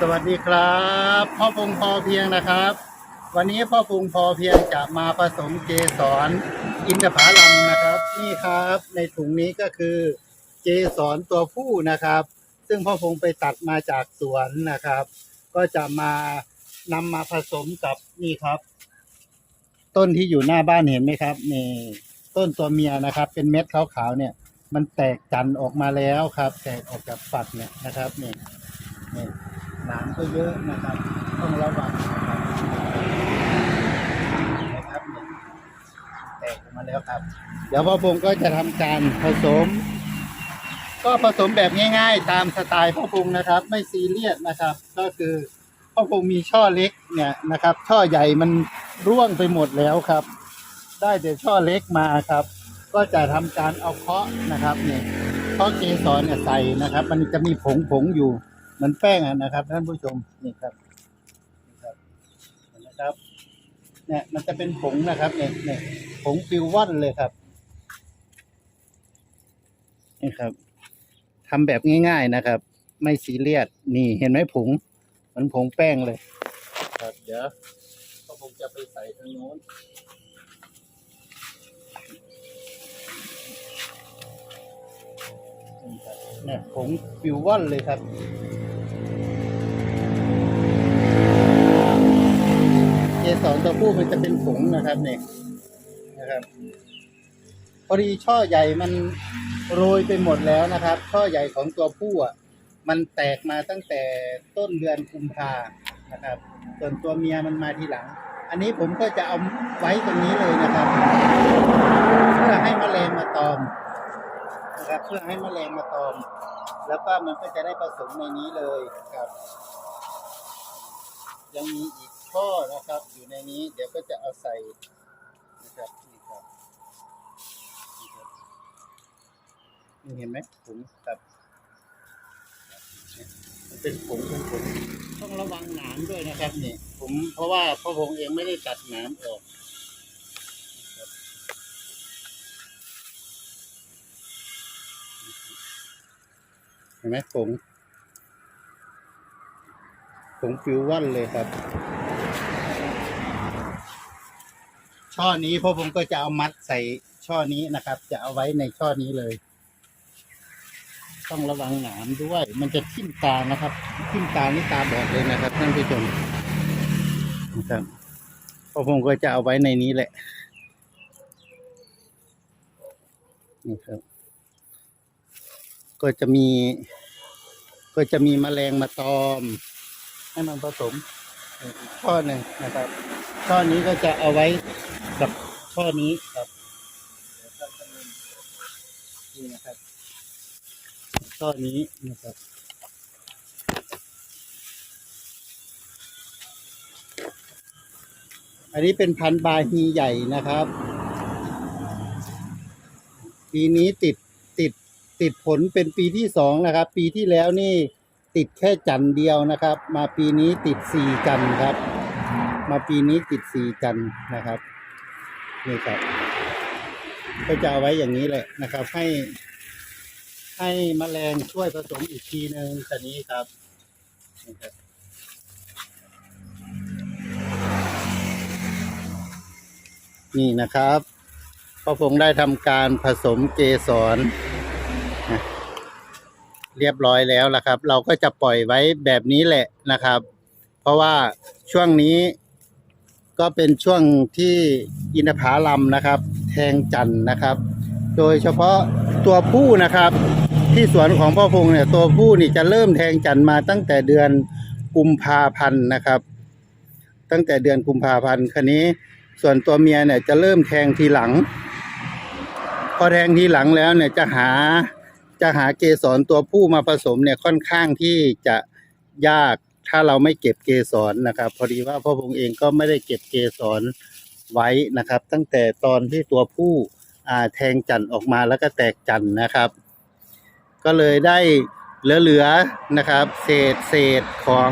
สวัสดีครับพ่อพงพอเพียงนะครับ วันนี้พ่อพงพอเพียงจะมาผสมเกสรอินทผลัมนะครับ นี่ครับในถุงนี้ก็คือเกสรตัวผู้นะครับ ซึ่งพ่อพงไปตัดมาจากสวนนะครับ ก็จะมานำมาผสมกับนี่ครับ ต้นที่อยู่หน้าบ้านเห็นไหมครับนี่ต้นตัวเมียนะครับ เป็นเม็ดขาวๆเนี่ย มันแตกจันออกมาแล้วครับ แตกออกจากฝักเนี่ยนะครับนี่นี่ หนามก็เยอะนะครับ ต้องระวังนะครับนะครับแตกออกมาแล้วครับ เดี๋ยวพ่อพงก็จะทำการผสม ก็ผสมแบบง่าย ๆ ตามสไตล์พ่อพงนะครับ ไม่ซีเรียสนะครับ ก็คือพ่อพงมีช่อเล็กเนี่ยนะครับ ช่อใหญ่มันร่วงไปหมดแล้วครับ ได้แต่ช่อเล็กมาครับ ก็จะทำการเอาเคาะนะครับเนี่ยเคาะเกสรเนี่ยใส่นะครับ มันจะมีผงผงๆอยู่ เหมือนแป้งอะนะครับ ท่านผู้ชมนี่ครับนี่ครับเห็นไหมครับเนี่ยมันจะเป็นผงนะครับเนี่ยเนี่ยผงฟิวว่อนเลยครับนี่ครับทำแบบง่าย ๆนะครับ ไม่ซีเรียสนี่เห็นไหมผงเหมันผงแป้งเลย ครับเดี๋ยวก็คงจะไปใส่ทางโน้นเนี่ยผงฟิวว่อนเลยครับ กสรตัวผู้มันจะเป็นผงนะครับเนี่ยนะครับ พอดีช่อใหญ่มันโรยไปหมดแล้วนะครับ ช่อใหญ่ของตัวผู้อะมันแตกมาตั้งแต่ต้นเดือนกุมภานะครับ ส่วนตัวเมียมันมาทีหลัง อันนี้ผมก็จะเอาไว้ตรงนี้เลยนะครับเพื่อให้แมลงมาตอมนะครับเพื่อให้แมลงมาตอม แล้วก็มันก็จะได้ผสมในนี้เลยครับ ยังมีอีก ข้อนะครับ อยู่ในนี้เดี๋ยวก็จะเอาใส่นะครับนี่ครับนี่ครับนี่เห็นไหมผงครับเนี่ยมันเป็นผงเป็นผงต้องระวังหนามด้วยนะครับนี่ผมเพราะว่าพ่อพงเองไม่ได้ตัดหนามออกเห็นไหมผงผงฟิววันเลยครับ ช่อนี้พ่อผมก็จะเอามัดใส่ช่อนี้นะครับ จะเอาไว้ในช่อนี้เลย ต้องระวังหนามด้วย มันจะทิ่มตานะครับ ทิ่มตานี่ตาบอดเลยนะครับท่านผู้ชมนะครับพ่อผมก็จะเอาไว้ในนี้แหละนี่ครับ ก็จะมี ก็จะมีแมลงมาตอม ให้มันผสม อีกช่อหนึ่งนะครับช่อนี้ก็จะเอาไว้กับช่อนี้ครับนี่นะครับช่อนี้นะครับอันนี้เป็นพันธุ์บาฮีใหญ่นะครับปีนี้ติดติดติดผลเป็นปีที่สองนะครับ ปีที่แล้วนี่ ติดแค่จันด์เดียวนะครับ มาปีนี้ติดสี่จันทร์ครับ มาปีนี้ติดสี่จันทร์นะครับนี่ครับ ก็จะเอาไว้อย่างนี้แหละนะครับ ให้ ให้แมลงช่วยผสมอีกทีหนึ่งคันนี้ครับนี่ครับนี่นะครับพอพงได้ทำการผสมเกสร เรียบร้อยแล้วละครับ เราก็จะปล่อยไว้แบบนี้แหละนะครับ เพราะว่าช่วงนี้ก็เป็นช่วงที่อินทผลัมนะครับ แทงจันนะครับ โดยเฉพาะตัวผู้นะครับ ที่สวนของพ่อพงเนี่ยตัวผู้นี่จะเริ่มแทงจันมาตั้งแต่เดือนกุมภาพันธ์นะครับ ตั้งแต่เดือนกุมภาพันธ์คันนี้ ส่วนตัวเมียเนี่ยจะเริ่มแทงทีหลัง พอแทงทีหลังแล้วเนี่ยจะหา จะหาเกสรตัวผู้มาผสมเนี่ยค่อนข้างที่จะยากถ้าเราไม่เก็บเกสรนะครับ พอดีว่าพ่อพงเองก็ไม่ได้เก็บเกสรไว้นะครับ ตั้งแต่ตอนที่ตัวผู้แทงจันออกมาแล้วก็แตกจันนะครับ ก็เลยได้เหลือๆนะครับ เศษเศษของ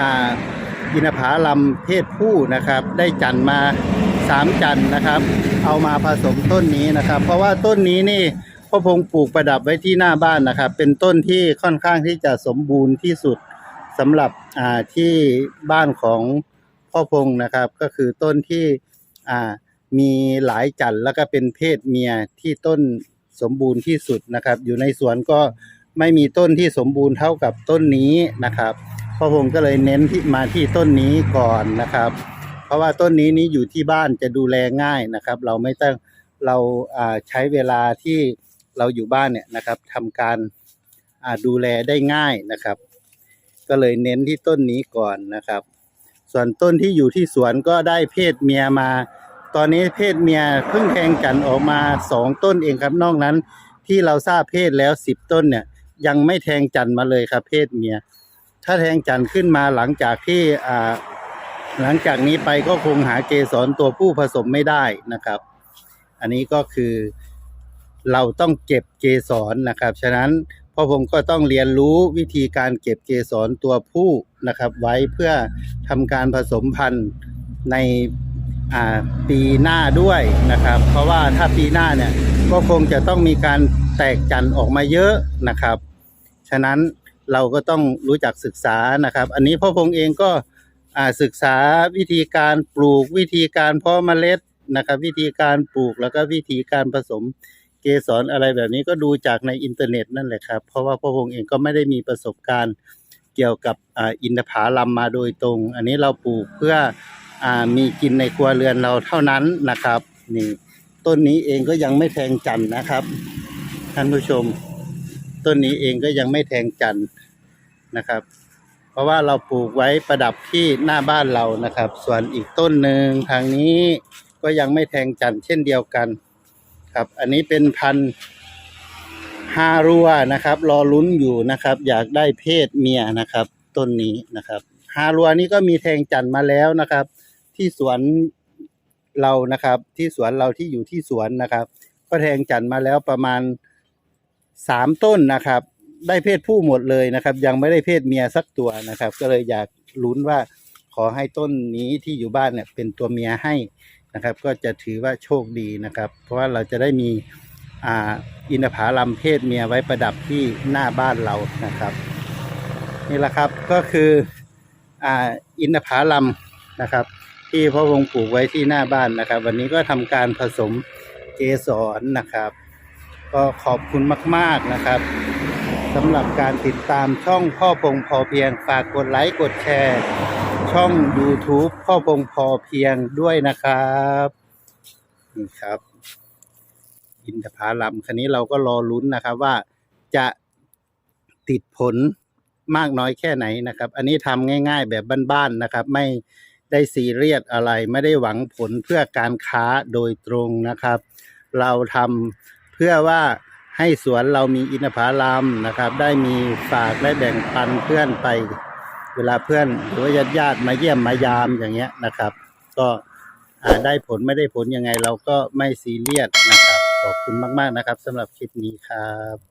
อินทผลัมเพศผู้นะครับ ได้จันมาสามจันนะครับ เอามาผสมต้นนี้นะครับ เพราะว่าต้นนี้นี่ พ่อพงปลูกประดับไว้ที่หน้าบ้านนะครับ เป็นต้นที่ค่อนข้างที่จะสมบูรณ์ที่สุดสำหรับที่บ้านของพ่อพงนะครับ ก็คือต้นที่มีหลายจันทร์แล้วก็เป็นเพศเมียที่ต้นสมบูรณ์ที่สุดนะครับ อยู่ในสวนก็ไม่มีต้นที่สมบูรณ์เท่ากับต้นนี้นะครับพ่อพงก็เลยเน้นที่มาที่ต้นนี้ก่อนนะครับ เพราะว่าต้นนี้นี้อยู่ที่บ้านจะดูแลง่ายนะครับ เราไม่ต้องเราใช้เวลาที่ เราอยู่บ้านเนี่ยนะครับทำการดูแลได้ง่ายนะครับ ก็เลยเน้นที่ต้นนี้ก่อนนะครับ ส่วนต้นที่อยู่ที่สวนก็ได้เพศเมียมา ตอนนี้เพศเมียเพิ่งแทงจันออกมาสองต้นเองครับ นอกนั้นที่เราทราบเพศแล้วสิบต้นเนี่ย ยังไม่แทงจันมาเลยครับ เพศเมีย ถ้าแทงจันขึ้นมาหลังจากที่หลังจากนี้ไปก็คงหาเกสรตัวผู้ผสมไม่ได้นะครับ อันนี้ก็คือ เราต้องเก็บเกสรนะครับ ฉะนั้นพ่อผมก็ต้องเรียนรู้วิธีการเก็บเกสรตัวผู้นะครับ ไว้เพื่อทำการผสมพันธุ์ในปีหน้าด้วยนะครับ เพราะว่าถ้าปีหน้าเนี่ยก็คงจะต้องมีการแตกจันทร์ออกมาเยอะนะครับ ฉะนั้นเราก็ต้องรู้จักศึกษานะครับ อันนี้พ่อพงเองก็ศึกษาวิธีการปลูกวิธีการเพาะเมล็ดนะครับ วิธีการปลูกแล้วก็วิธีการผสม สรอะไรแบบนี้ก็ดูจากในอินเทอร์เน็ตนั่นแหละครับ เพราะว่าพ่อพงเองก็ไม่ได้มีประสบการณ์เกี่ยวกับอินทผลัมมาโดยตรง อันนี้เราปลูกเพื่ออมีกินในครัวเรือนเราเท่านั้นนะครับนี่ต้นนี้เองก็ยังไม่แทงจันทร์นะครับ ท่านผู้ชม ต้นนี้เองก็ยังไม่แทงจันทร์นะครับ เพราะว่าเราปลูกไว้ประดับที่หน้าบ้านเรานะครับ ส่วนอีกต้นหนึ่งทางนี้ก็ยังไม่แทงจันทร์เช่นเดียวกัน ครับ อันนี้เป็นพันฮารัวนะครับ รอลุ้นอยู่นะครับ อยากได้เพศเมียนะครับ ต้นนี้นะครับฮารัวนี่ก็มีแทงจันทร์มาแล้วนะครับ ที่สวนเรานะครับ ที่สวนเราที่อยู่ที่สวนนะครับ ก็แทงจันทร์มาแล้วประมาณสามต้นนะครับ ได้เพศผู้หมดเลยนะครับ ยังไม่ได้เพศเมียสักตัวนะครับ ก็เลยอยากลุ้นว่าขอให้ต้นนี้ที่อยู่บ้านเนี่ยเป็นตัวเมียให้ นะครับ ก็จะถือว่าโชคดีนะครับ เพราะว่าเราจะได้มีอ่าอินทผลัมเพศเมียไว้ประดับที่หน้าบ้านเรานะครับ นี่แหละครับก็คืออ่าอินทผลัมนะครับ ที่พ่อวงปลูกไว้ที่หน้าบ้านนะครับ วันนี้ก็ทำการผสมเกสรนะครับ ก็ขอบคุณมาก ๆนะครับสำหรับการติดตามช่องพ่อพงพอเพียงฝากกดไลค์กดแชร์ ช่อง YouTube พ่อพงพอเพียงด้วยนะครับนี่ครับ อินทผลัมคันนี้เราก็รอลุ้นนะครับ ว่าจะติดผลมากน้อยแค่ไหนนะครับ อันนี้ทำง่าย ๆ แบบบ้านๆนะครับ ไม่ได้ซีเรียสอะไร ไม่ได้หวังผลเพื่อการค้าโดยตรงนะครับ เราทำเพื่อว่าให้สวนเรามีอินทผลัมนะครับ ได้มีฝากและแบ่งปันเพื่อนไป เวลาเพื่อนหรือว่าญาติญาติมาเยี่ยมมายามอย่างเงี้ยนะครับ ก็ได้ผลไม่ได้ผลยังไงเราก็ไม่ซีเรียสนะครับ ขอบคุณมาก ๆ นะครับสำหรับคลิปนี้ครับ